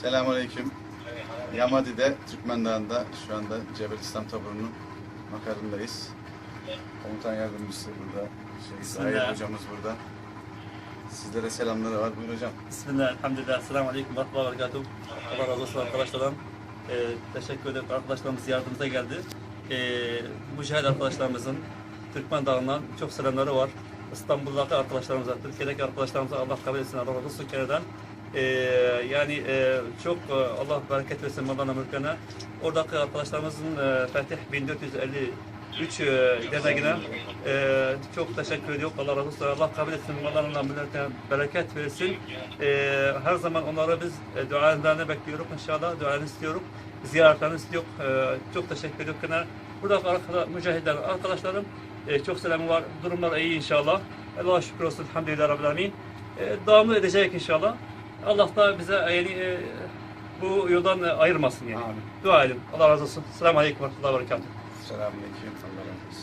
Selamünaleyküm. Yamadi'de, Türkmen Dağı'nda şu anda Cebel İslam Taburu'nun makarındayız. Komutan yardımcısı burada. Şey. Zahir hocamız burada. Sizlere selamları var. Buyur hocam. Bismillah, elhamdülillah, selamun aleyküm, ve rahmetullahi ve. Allah razı olsun arkadaşlardan. Ee, teşekkür ederim. Arkadaşlarımız yardımımıza geldi. Ee, mücahit arkadaşlarımızın Türkmen Dağı'ndan çok selamları var. İstanbul'daki arkadaşlarımıza, Türkiye'deki arkadaşlarımıza Allah kabul etsin, Allah razı olsun kereden. Ee, yani e, çok e, Allah bereket versin mallarına mülklerine. Oradaki arkadaşlarımızın e, Fetih 1453 e, derneğine e, çok teşekkür ediyor. Allah razı olsun. Allah kabul etsin mallarına mülklerine bereket versin. E, her zaman onlara biz e, dualarını bekliyoruz inşallah. Dualarını istiyoruz. Ziyaretlerini istiyoruz. E, çok teşekkür ediyoruz. Yine Burada arkadaşlar, mücahitler, arkadaşlarım e, çok selamı var. Durumlar iyi inşallah. Allah'a şükür olsun. Elhamdülillah Rabbil Alemin. E, devamlı edecek inşallah. Allah da bize yani e, bu yoldan e, ayırmasın yani. Amin. Dua edin. Allah razı olsun. Selamun Aleyküm ve Rahmetullahi ve Berekatuhu. Selamünaleyküm. Allah razı olsun.